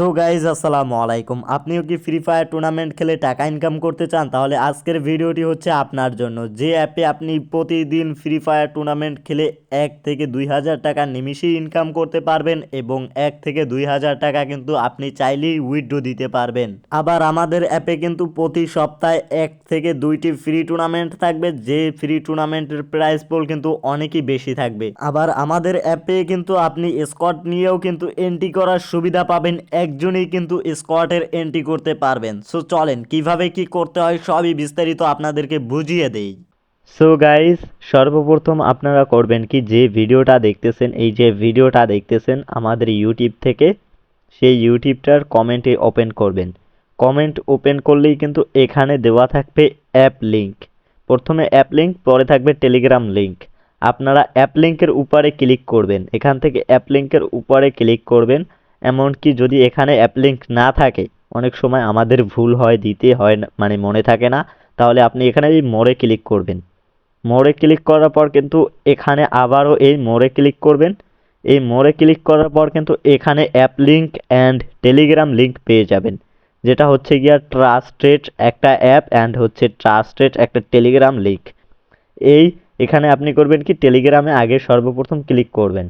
So guys আসসালামু আলাইকুম। আপনিও কি ফ্রি ফায়ার টুর্নামেন্ট খেলে টাকা ইনকাম করতে চান? তাহলে আজকের ভিডিওটি হচ্ছে আপনার জন্য। যে অ্যাপে আপনি প্রতিদিন ফ্রি ফায়ার টুর্নামেন্ট খেলে এক থেকে দুই হাজার টাকা নিমিশেই ইনকাম করতে পারবেন এবং এক থেকে দুই হাজার টাকা কিন্তু আপনি চাইলেই উইথড্র দিতে পারবেন। আবার আমাদের অ্যাপে কিন্তু প্রতি সপ্তাহে এক থেকে দুইটি ফ্রি টুর্নামেন্ট থাকবে। যে ফ্রি টুর্নামেন্টের প্রাইস পোল কিন্তু অনেকই বেশি থাকবে। আবার আমাদের অ্যাপে কিন্তু আপনি স্কট নিয়েও কিন্তু এন্ট্রি করার সুবিধা পাবেন একজনই কিন্তু স্কোয়াডের এন্ট্রি করতে পারবেন। সো চলেন, কীভাবে কি করতে হয় সবই বিস্তারিত আপনাদেরকে বুঝিয়ে দেই। সো গাইস সর্বপ্রথম আপনারা করবেন কি, যে ভিডিওটা দেখতেছেন, এই যে ভিডিওটা দেখতেছেন আমাদের ইউটিউব থেকে, সেই ইউটিউবটার কমেন্টে ওপেন করবেন। কমেন্ট ওপেন করলেই কিন্তু এখানে দেওয়া থাকবে অ্যাপ লিঙ্ক প্রথমে অ্যাপ লিঙ্ক পরে থাকবে টেলিগ্রাম লিঙ্ক আপনারা অ্যাপ লিঙ্কের উপরে ক্লিক করবেন। এখান থেকে অ্যাপ লিঙ্কের উপরে ক্লিক করবেন। এমনকি যদি এখানে অ্যাপ লিঙ্ক না থাকে, অনেক সময় আমাদের ভুল হয়, দিতে হয় না মানে মনে থাকে না, তাহলে আপনি এখানে এই মোড়ে ক্লিক করবেন। মোড়ে ক্লিক করার পর কিন্তু এখানে আবারও এই মোড়ে ক্লিক করবেন। এই মোড়ে ক্লিক করার পর কিন্তু এখানে app link and Telegram link পেয়ে যাবেন। যেটা হচ্ছে গিয়া ট্রাস্টেড একটা অ্যাপ অ্যান্ড হচ্ছে ট্রাস্টেড একটা টেলিগ্রাম লিঙ্ক এই এখানে আপনি করবেন কি টেলিগ্রামে আগে সর্বপ্রথম ক্লিক করবেন।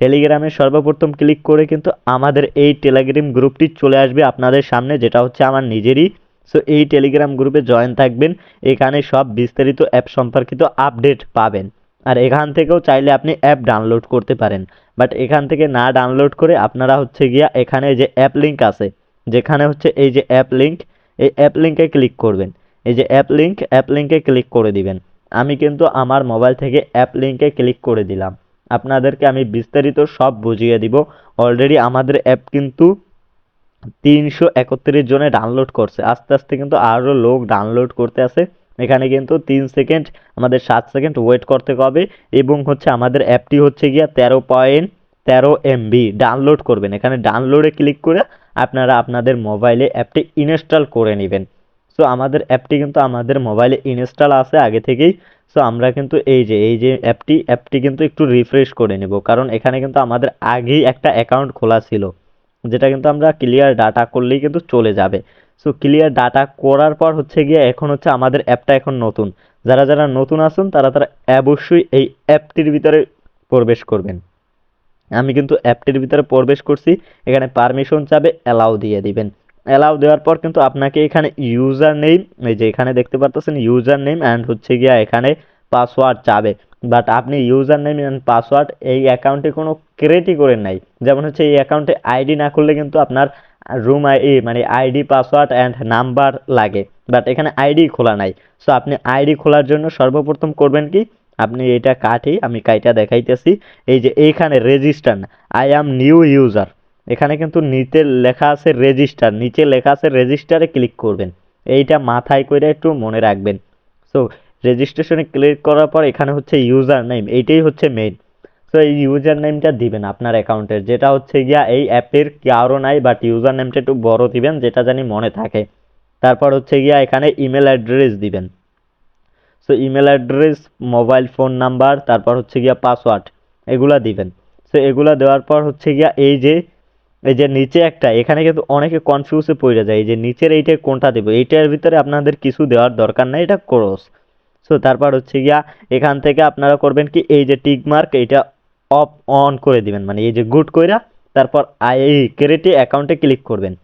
টেলিগ্রামে সর্বপ্রথম ক্লিক করে কিন্তু আমাদের এই টেলিগ্রাম গ্রুপটি চলে আসবে আপনাদের সামনে, যেটা হচ্ছে আমার নিজেরই। সো এই টেলিগ্রাম গ্রুপে জয়েন থাকবেন। এখানে সব বিস্তারিত অ্যাপ সম্পর্কিত আপডেট পাবেন। আর এখান থেকেও চাইলে আপনি অ্যাপ ডাউনলোড করতে পারেন। বাট এখান থেকে না ডাউনলোড করে আপনারা হচ্ছে গিয়া এখানে যে অ্যাপ লিঙ্ক আছে, যেখানে হচ্ছে এই যে অ্যাপ লিঙ্ক এই অ্যাপ লিঙ্কে ক্লিক করবেন। এই যে অ্যাপ লিঙ্ক অ্যাপ লিঙ্কে ক্লিক করে দিবেন। আমি কিন্তু আমার মোবাইল থেকে অ্যাপ লিঙ্কে ক্লিক করে দিলাম। আপনাদেরকে আমি বিস্তারিত সব বুঝিয়ে দিব। অলরেডি আমাদের অ্যাপ কিন্তু তিনশো একত্রিশ জনে ডাউনলোড করছে। আস্তে আস্তে কিন্তু আরও লোক ডাউনলোড করতে আছে। এখানে কিন্তু তিন সেকেন্ড, আমাদের সাত সেকেন্ড ওয়েট করতে হবে এবং হচ্ছে আমাদের অ্যাপটি হচ্ছে গিয়া তেরো পয়েন্ট তেরো এমবি ডাউনলোড করবেন। এখানে ডাউনলোডে ক্লিক করে আপনারা আপনাদের মোবাইলে অ্যাপটি ইনস্টল করে নেবেন। সো আমাদের অ্যাপটি কিন্তু আমাদের মোবাইলে ইনস্টল আছে। আগে থেকেই সো আমরা কিন্তু এই যে এই যে অ্যাপটি অ্যাপটি কিন্তু একটু রিফ্রেশ করে নেব। কারণ এখানে কিন্তু আমাদের আগেই একটা অ্যাকাউন্ট খোলা ছিল, যেটা কিন্তু আমরা ক্লিয়ার ডাটা করলেই কিন্তু চলে যাবে। সো ক্লিয়ার ডাটা করার পর হচ্ছে গিয়ে এখন হচ্ছে আমাদের অ্যাপটা এখন নতুন। যারা যারা নতুন আছেন, তারা তারা অবশ্যই এই অ্যাপটির ভিতরে প্রবেশ করবেন। আমি কিন্তু অ্যাপটির ভিতরে প্রবেশ করছি, এখানে পারমিশন চাবে অ্যালাউ দিয়ে দিবেন। অ্যালাউ দেওয়ার পর কিন্তু আপনাকে এখানে ইউজার নেম এই যে এখানে দেখতে পারতেছেন ইউজার নেম অ্যান্ড হচ্ছে গিয়া এখানে পাসওয়ার্ড চাবে বাট আপনি ইউজার নেম অ্যান্ড পাসওয়ার্ড এই অ্যাকাউন্টে কোনো ক্রিয়েটই করেন নাই। যেমন হচ্ছে এই অ্যাকাউন্টে আইডি না করলে কিন্তু আপনার রুম আই মানে আইডি পাসওয়ার্ড অ্যান্ড নাম্বার লাগে। বাট এখানে আইডি খোলা নাই। সো আপনি আইডি খোলার জন্য সর্বপ্রথম করবেন কি? আপনি এটা কাটি আমি কাইটা দেখাইতেছি। এই যে এইখানে register I am new user এখানে কিন্তু নিচে লেখা আছে রেজিস্টার নিচে লেখা আছে রেজিস্টারে ক্লিক করবেন। এইটা মাথায় করে একটু মনে রাখবেন। সো রেজিস্ট্রেশনে ক্লিক করার পর এখানে হচ্ছে ইউজার নেম এইটাই হচ্ছে মেইন সো এই ইউজার নেমটা দিবেন আপনার অ্যাকাউন্টের যেটা হচ্ছে গিয়া এই অ্যাপের কারও নাই বাট ইউজার নেমটা একটু বড় দিবেন, যেটা জানি মনে থাকে। তারপর হচ্ছে গিয়া এখানে ইমেল অ্যাড্রেস দিবেন। So email address mobile phone number তারপর হচ্ছে গিয়া পাসওয়ার্ড এগুলা দিবেন। সো এগুলা দেওয়ার পর হচ্ছে গিয়া এই যে এই যে নিচে একটা, এখানে কিন্তু অনেকে কনফিউজে পড়ে যায়, এই যে নিচের এইটা কোনটা দেবো? এইটার ভিতরে আপনাদের কিছু দেওয়ার দরকার নাই, এটা ক্রস সো তারপর হচ্ছে গিয়া, এখান থেকে আপনারা করবেন কি, এই যে টিক মার্ক এইটা অফ অন করে দিবেন। মানে এই যে গুড কইরা, তারপর এই ক্রেটে অ্যাকাউন্টে ক্লিক করবেন।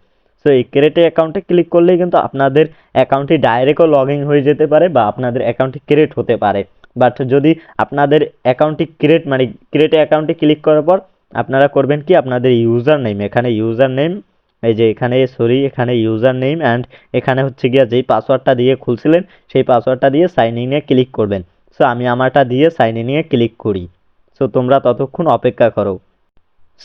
সো এই ক্রেটে অ্যাকাউন্টে ক্লিক করলেই কিন্তু আপনাদের অ্যাকাউন্টটি ডাইরেক্টও লগ ইন হয়ে যেতে পারে বা আপনাদের অ্যাকাউন্টটি ক্রিয়েট হতে পারে। বাট যদি আপনাদের অ্যাকাউন্টটি ক্রিয়েট মানে ক্রিয়েটে অ্যাকাউন্টে ক্লিক করার পর আপনারা করবেন কি? আপনাদের ইউজার নেম এখানে ইউজার নেম এই যে এখানে সরি এখানে ইউজার নেম অ্যান্ড এখানে হচ্ছে গিয়া যেই পাসওয়ার্ডটা দিয়ে খুলছিলেন, সেই পাসওয়ার্ডটা দিয়ে সাইন ইনে ক্লিক করবেন। সো আমি আমারটা দিয়ে সাইন ইনে ক্লিক করি। সো তোমরা ততক্ষণ অপেক্ষা করো।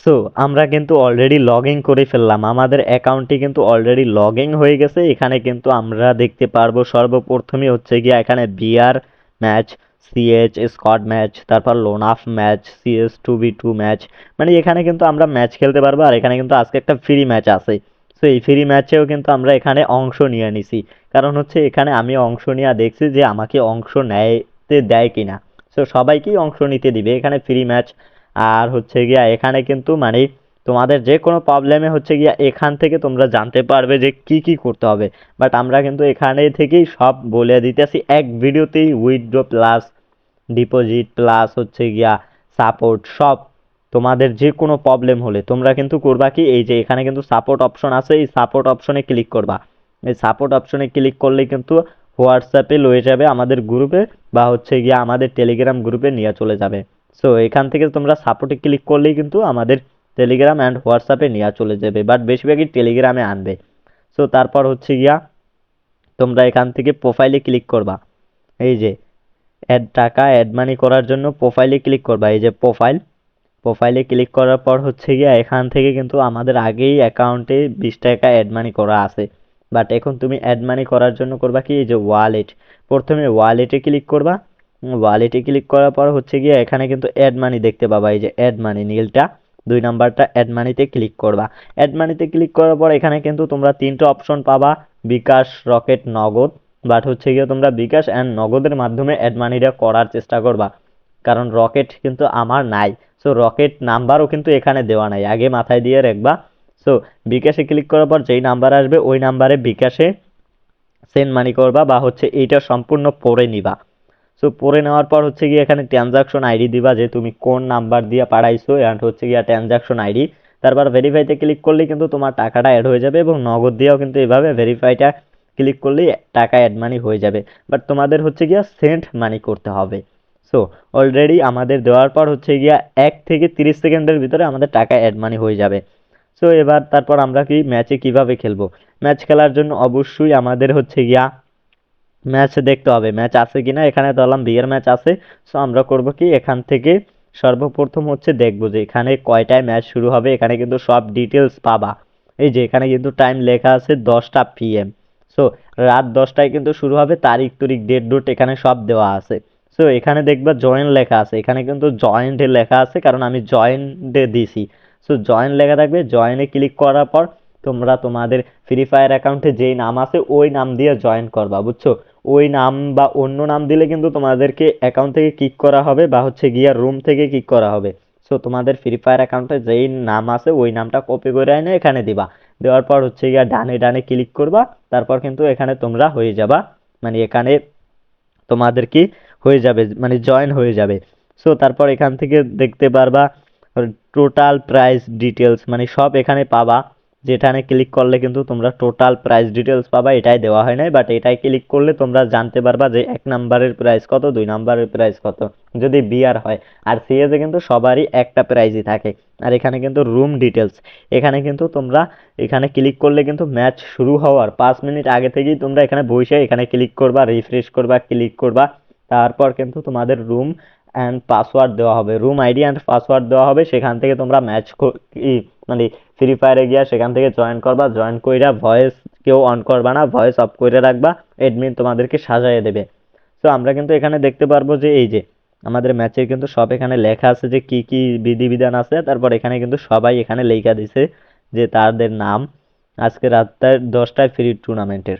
সো আমরা কিন্তু অলরেডি লগ ইন করে ফেললাম। আমাদের অ্যাকাউন্টটি কিন্তু অলরেডি লগ ইন হয়ে গেছে। এখানে কিন্তু আমরা দেখতে পারব সর্বপ্রথমে হচ্ছে গিয়া এখানে BR match CH Scott match তারপর লোনাফ match CS two B two match মানে এখানে কিন্তু আমরা ম্যাচ খেলতে পারব আর এখানে কিন্তু আজকে একটা ফ্রি ম্যাচ আছে। সো এই ফ্রি ম্যাচেও কিন্তু আমরা এখানে অংশ নিয়ে নিছি। কারণ হচ্ছে এখানে আমি অংশ নিয়ে দেখছি যে আমাকে অংশ নেয়তে দেয় কিনা। সো সবাইকেই অংশ নিতে দিবে এখানে ফ্রি ম্যাচ আর হচ্ছে গিয়া এখানে কিন্তু মানে তোমাদের যে কোনো প্রবলেমে হচ্ছে গিয়া এখান থেকে তোমরা জানতে পারবে যে কি কি করতে হবে। বাট আমরা কিন্তু এখানে থেকেই সব বলে দিতেছি। এক ভিডিওতেই উইথড্র প্লাস ডিপোজিট প্লাস হচ্ছে গিয়া সাপোর্ট সব তোমাদের যে কোনো প্রবলেম হলে তোমরা কিন্তু করবা কি? এই যে এখানে কিন্তু সাপোর্ট অপশন আছে, এই সাপোর্ট অপশনে ক্লিক করবা। এই সাপোর্ট অপশনে ক্লিক করলে কিন্তু হোয়াটসঅ্যাপে লয়ে যাবে আমাদের গ্রুপে বা হচ্ছে গিয়ে আমাদের টেলিগ্রাম গ্রুপে নিয়ে চলে যাবে। সো এখান থেকে তোমরা সাপোর্টে ক্লিক করলেই কিন্তু আমাদের টেলিগ্রাম অ্যান্ড হোয়াটসঅ্যাপে নিয়ে চলে যাবে বাট বেশিরভাগই টেলিগ্রামে আনবে। সো তারপর হচ্ছে গিয়া তোমরা এখান থেকে প্রোফাইলে ক্লিক করবা। এই যে অ্যাড টাকা অ্যাড মানি করার জন্য প্রোফাইলে ক্লিক করবা। এই যে প্রোফাইল প্রোফাইলে ক্লিক করার পর হচ্ছে গিয়া এখান থেকে কিন্তু আমাদের আগেই অ্যাকাউন্টে বিশ টাকা অ্যাড মানি করা আছে। বাট এখন তুমি অ্যাড মানি করার জন্য করবা কি? এই যে ওয়ালেট প্রথমে ওয়ালেটে ক্লিক করবা। ওয়ালেটে ক্লিক করার পর হচ্ছে গিয়ে এখানে কিন্তু অ্যাড মানি দেখতে পাবা। এই যে অ্যাড মানি নীলটা। দুই নাম্বারটা অ্যাড মানিতে ক্লিক করবা। অ্যাড মানিতে ক্লিক করার পর এখানে কিন্তু তোমরা তিনটে অপশন পাবা, বিকাশ রকেট নগদ। বাট হচ্ছে গিয়ে তোমরা বিকাশ অ্যান্ড নগদের মাধ্যমে অ্যাড মানিটা করার চেষ্টা করবা। কারণ রকেট কিন্তু আমার নাই। সো রকেট নাম্বারও কিন্তু এখানে দেওয়া নাই। আগে মাথায় দিয়ে রাখবা। সো বিকাশে ক্লিক করার পর যেই নাম্বার আসবে, ওই নাম্বারে বিকাশে সেন্ড মানি করবা বা হচ্ছে এইটা সম্পূর্ণ পড়ে নিবা। সো পড়ে নেওয়ার পর হচ্ছে গিয়ে এখানে ট্রানজাকশন আইডি দিবা যে তুমি কোন নাম্বার দিয়ে পাঠাইছো অ্যান্ড হচ্ছে গিয়ে ট্রানজাকশন আইডি তারপর ভেরিফাইতে ক্লিক করলেই কিন্তু তোমার টাকাটা অ্যাড হয়ে যাবে এবং নগদ দিয়েও কিন্তু এভাবে ভেরিফাইটা ক্লিক করলেই টাকা অ্যাড মানি হয়ে যাবে। বাট তোমাদের হচ্ছে গিয়া সেন্ট মানি করতে হবে। সো অলরেডি আমাদের দেওয়ার পর হচ্ছে গিয়া এক থেকে তিরিশ সেকেন্ডের ভিতরে আমাদের টাকা অ্যাড মানি হয়ে যাবে। সো এবার তারপর আমরা কি ম্যাচে কীভাবে খেলব? ম্যাচ খেলার জন্য অবশ্যই আমাদের হচ্ছে গিয়া ম্যাচ দেখতে হবে। ম্যাচ আছে কি না এখানে ধরলাম বিয়ের ম্যাচ আছে। সো আমরা করব কি, এখান থেকে সর্বপ্রথম হচ্ছে দেখব যে এখানে কয়টায় ম্যাচ শুরু হবে। এখানে কিন্তু সব ডিটেলস পাবা। এই যে এখানে কিন্তু টাইম লেখা আছে দশটা পিএম সো রাত দশটায় কিন্তু শুরু হবে, তারিখ, তুরিখ ডেট ডোট এখানে সব দেওয়া আছে। সো এখানে দেখবা জয়েন্ট লেখা আছে। এখানে কিন্তু জয়েন্টে লেখা আছে, কারণ আমি জয়েন্টে দিছি। সো জয়েন লেখা থাকবে। জয়েনে ক্লিক করার পর তোমরা তোমাদের ফ্রি ফায়ার অ্যাকাউন্টে যেই নাম আছে, ওই নাম দিয়ে জয়েন করবা, বুঝছ? ওই নাম বা অন্য নাম দিলে কিন্তু তোমাদেরকে অ্যাকাউন্ট থেকে কিক করা হবে বা হচ্ছে গিয়া রুম থেকে কিক করা হবে। সো তোমাদের ফ্রি ফায়ার অ্যাকাউন্টে যেই নাম আছে, ওই নামটা কপি করে এনে এখানে দিবা। দেওয়ার পর হচ্ছে গিয়া ডানে ডানে ক্লিক করবা, তারপর কিন্তু এখানে তোমরা হয়ে যাবা। মানে এখানে তোমাদের কি হয়ে যাবে মানে জয়েন হয়ে যাবে। সো তারপর এখান থেকে দেখতে পারবা টোটাল প্রাইস ডিটেলস মানে সব এখানে পাবা। যেখানে ক্লিক করলে কিন্তু তোমরা টোটাল প্রাইস ডিটেলস পাবা, এটাই দেওয়া হয় নাই বাট এটাই ক্লিক করলে তোমরা জানতে পারবা যে এক নাম্বারের প্রাইস কত, দুই নাম্বারের প্রাইস কত, যদি বিআর হয়। আর সিএসে কিন্তু সবারই একটা প্রাইজই থাকে। আর এখানে কিন্তু রুম ডিটেলস এখানে কিন্তু তোমরা, এখানে ক্লিক করলে কিন্তু ম্যাচ শুরু হওয়ার, পাঁচ মিনিট আগে থেকেই তোমরা এখানে বসে এখানে ক্লিক করবা রিফ্রেশ করবা ক্লিক করবা, তারপর কিন্তু তোমাদের রুম অ্যান্ড পাসওয়ার্ড দেওয়া হবে। রুম আইডি অ্যান্ড পাসওয়ার্ড দেওয়া হবে। সেখান থেকে তোমরা ম্যাচ মানে ফ্রি ফায়ারে গিয়া সেখান থেকে জয়েন করবা। জয়েন কইরা ভয়েস কেউ অন করবা না। ভয়েস অফ করে রাখবা। এডমিন তোমাদেরকে সাজাইয়ে দেবে। তো আমরা কিন্তু এখানে দেখতে পারব যে এই যে, আমাদের ম্যাচের কিন্তু সব এখানে লেখা আছে যে কি কি বিধিবিধান আছে। তারপর এখানে কিন্তু সবাই এখানে লেখা দিছে যে তাদের নাম। আজকে রাতটায় দশটায় ফ্রি টুর্নামেন্টের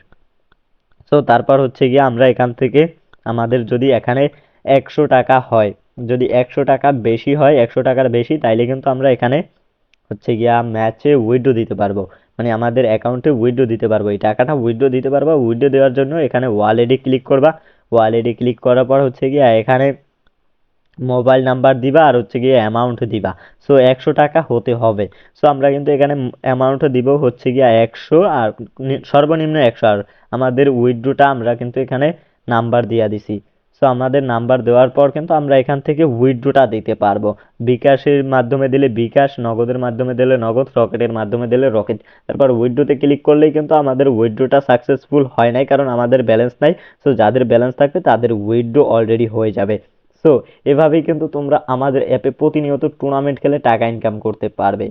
সো তারপর হচ্ছে গিয়ে আমরা এখান থেকে আমাদের যদি এখানে একশো টাকা হয়। যদি একশো টাকা বেশি হয়, একশো টাকার বেশি, তাইলে কিন্তু আমরা এখানে হচ্ছে গিয়া ম্যাচে উইড্রো দিতে পারব। মানে আমাদের অ্যাকাউন্টে উইড্রো দিতে পারব। এই টাকাটা উইড্রো দিতে পারব উইড্রো দেওয়ার জন্য এখানে ওয়ালেটে ক্লিক করবা। ওয়ালেটে ক্লিক করার পর হচ্ছে গিয়া এখানে মোবাইল নাম্বার দিবা আর হচ্ছে গিয়ে অ্যামাউন্ট দিবা। সো একশো টাকা হতে হবে। সো আমরা কিন্তু এখানে অ্যামাউন্ট দিব হচ্ছে গিয়া একশো আর সর্বনিম্ন একশো। আর আমাদের উইড্রোটা আমরা কিন্তু এখানে নাম্বার দিয়া দিছি। সো আমাদের নাম্বার দেওয়ার পর কিন্তু আমরা এখান থেকে উইথড্রোটা দিতে পারব। বিকাশের মাধ্যমে দিলে বিকাশ, নগদের মাধ্যমে দিলে নগদ, রকেটের মাধ্যমে দিলে রকেট। তারপর উইথড্রোতে ক্লিক করলেই কিন্তু আমাদের উইথড্রোটা সাকসেসফুল হয় নাই, কারণ আমাদের ব্যালেন্স নাই। সো যাদের ব্যালেন্স থাকবে, তাদের উইথড্রো অলরেডি হয়ে যাবে। সো এভাবেই কিন্তু তোমরা আমাদের অ্যাপে প্রতিনিয়ত টুর্নামেন্ট খেলে টাকা ইনকাম করতে পারবে।